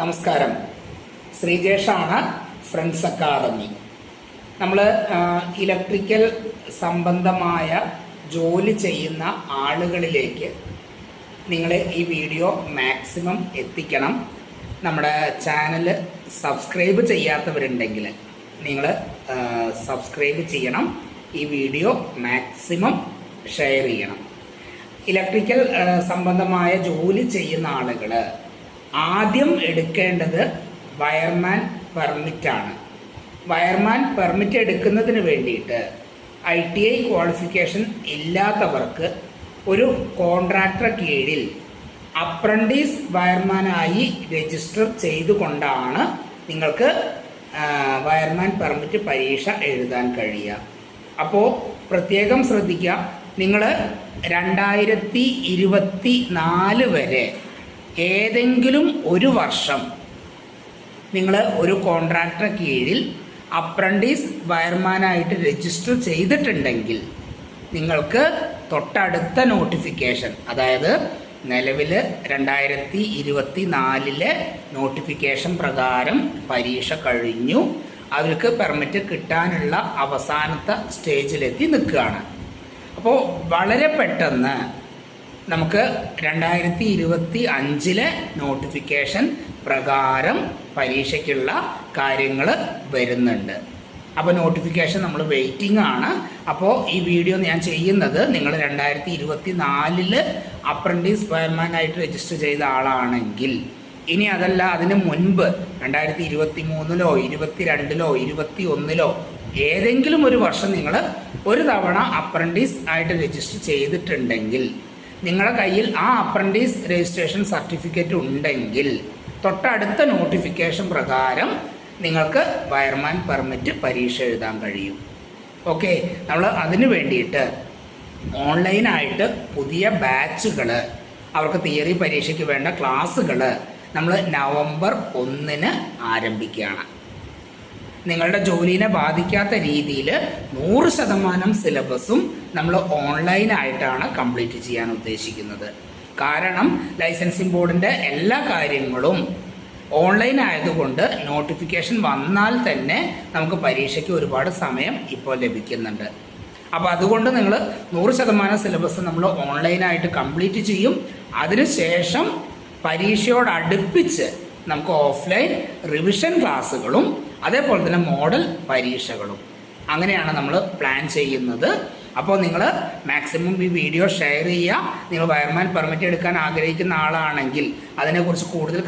നമസ്കാരം. ശ്രീജേഷാണ് friends academy. നമ്മൾ ഇലക്ട്രിക്കൽ സംബന്ധമായ ജോലി ചെയ്യുന്ന ആളുകളിലേക്ക് നിങ്ങൾ ഈ വീഡിയോ മാക്സിമം എത്തിക്കണം. നമ്മുടെ ചാനൽ സബ്സ്ക്രൈബ് ചെയ്യാത്തവരുണ്ടെങ്കിൽ നിങ്ങൾ സബ്സ്ക്രൈബ് ചെയ്യണം. ഈ വീഡിയോ മാക്സിമം ഷെയർ ചെയ്യണം. ഇലക്ട്രിക്കൽ സംബന്ധമായ ജോലി ചെയ്യുന്ന ആളുകൾ ആദ്യം എടുക്കേണ്ടത് വയർമാൻ പെർമിറ്റാണ്. വയർമാൻ പെർമിറ്റ് എടുക്കുന്നതിന് വേണ്ടിയിട്ട് ഐ ടി ഐ ക്വാളിഫിക്കേഷൻ ഇല്ലാത്തവർക്ക് ഒരു കോൺട്രാക്ടർ കീഴിൽ അപ്രന്റീസ് വയർമാനായി രജിസ്റ്റർ ചെയ്തുകൊണ്ടാണ് നിങ്ങൾക്ക് വയർമാൻ പെർമിറ്റ് പരീക്ഷ എഴുതാൻ കഴിയുക. അപ്പോൾ പ്രത്യേകം ശ്രദ്ധിക്കുക നിങ്ങൾ രണ്ടായിരത്തി ഇരുപത്തി നാല് വരെ ഏതെങ്കിലും ഒരു വർഷം നിങ്ങൾ ഒരു കോൺട്രാക്ടർ കീഴിൽ അപ്രന്റീസ് വയർമാനായിട്ട് രജിസ്റ്റർ ചെയ്തിട്ടുണ്ടെങ്കിൽ നിങ്ങൾക്ക് തൊട്ടടുത്ത നോട്ടിഫിക്കേഷൻ അതായത് നിലവിൽ രണ്ടായിരത്തി ഇരുപത്തി നാലിലെ നോട്ടിഫിക്കേഷൻ പ്രകാരം പരീക്ഷ കഴിഞ്ഞു അവർക്ക് പെർമിറ്റ് കിട്ടാനുള്ള അവസാനത്തെ സ്റ്റേജിലെത്തി നിൽക്കുകയാണ്. അപ്പോൾ വളരെ പെട്ടെന്ന് നമുക്ക് രണ്ടായിരത്തി ഇരുപത്തി അഞ്ചിലെ നോട്ടിഫിക്കേഷൻ പ്രകാരം പരീക്ഷയ്ക്കുള്ള കാര്യങ്ങൾ വരുന്നുണ്ട്. അപ്പോൾ നോട്ടിഫിക്കേഷൻ നമ്മൾ വെയിറ്റിംഗ് ആണ്. അപ്പോൾ ഈ വീഡിയോ ഞാൻ ചെയ്യുന്നത് നിങ്ങൾ രണ്ടായിരത്തി ഇരുപത്തി നാലിൽ അപ്രന്റീസ് ഫയർമാനായിട്ട് രജിസ്റ്റർ ചെയ്ത ആളാണെങ്കിൽ. ഇനി അതല്ല അതിന് മുൻപ് രണ്ടായിരത്തി ഇരുപത്തി മൂന്നിലോ ഇരുപത്തി രണ്ടിലോ ഇരുപത്തി ഒന്നിലോ ഏതെങ്കിലും ഒരു വർഷം നിങ്ങൾ ഒരു തവണ അപ്രന്റീസ് ആയിട്ട് രജിസ്റ്റർ ചെയ്തിട്ടുണ്ടെങ്കിൽ നിങ്ങളുടെ കയ്യിൽ ആ അപ്രന്റീസ് രജിസ്ട്രേഷൻ സർട്ടിഫിക്കറ്റ് ഉണ്ടെങ്കിൽ തൊട്ടടുത്ത നോട്ടിഫിക്കേഷൻ പ്രകാരം നിങ്ങൾക്ക് വയർമാൻ പെർമിറ്റ് പരീക്ഷ എഴുതാൻ കഴിയും. ഓക്കെ നമ്മൾ അതിന് വേണ്ടിയിട്ട് ഓൺലൈനായിട്ട് പുതിയ ബാച്ചുകൾ അവർക്ക് തിയറി പരീക്ഷയ്ക്ക് വേണ്ട ക്ലാസ്സുകൾ നമ്മൾ നവംബർ ഒന്നിന് ആരംഭിക്കുകയാണ്. നിങ്ങളുടെ ജോലിനെ ബാധിക്കാത്ത രീതിയിൽ നൂറ് ശതമാനം സിലബസും നമ്മൾ ഓൺലൈനായിട്ടാണ് കംപ്ലീറ്റ് ചെയ്യാൻ ഉദ്ദേശിക്കുന്നത്. കാരണം ലൈസൻസിംഗ് ബോർഡിന്റെ എല്ലാ കാര്യങ്ങളും ഓൺലൈൻ ആയതുകൊണ്ട് നോട്ടിഫിക്കേഷൻ വന്നാൽ തന്നെ നമുക്ക് പരീക്ഷയ്ക്ക് ഒരുപാട് സമയം ഇപ്പോൾ ലഭിക്കുന്നുണ്ട്. അപ്പോൾ അതുകൊണ്ട് നിങ്ങൾ നൂറ് ശതമാനം സിലബസ് നമ്മൾ ഓൺലൈനായിട്ട് കംപ്ലീറ്റ് ചെയ്യും. അതിനുശേഷം പരീക്ഷയോടടുപ്പിച്ച് നമുക്ക് ഓഫ്ലൈൻ റിവിഷൻ ക്ലാസ്സുകളും അതേപോലെ തന്നെ മോഡൽ പരീക്ഷകളും. അങ്ങനെയാണ് നമ്മൾ പ്ലാൻ ചെയ്യുന്നത്. അപ്പോൾ നിങ്ങൾ മാക്സിമം ഈ വീഡിയോ ഷെയർ ചെയ്യുക. നിങ്ങൾ വയർമാൻ പെർമിറ്റ് എടുക്കാൻ ആഗ്രഹിക്കുന്ന ആളാണെങ്കിൽ അതിനെക്കുറിച്ച് കൂടുതൽ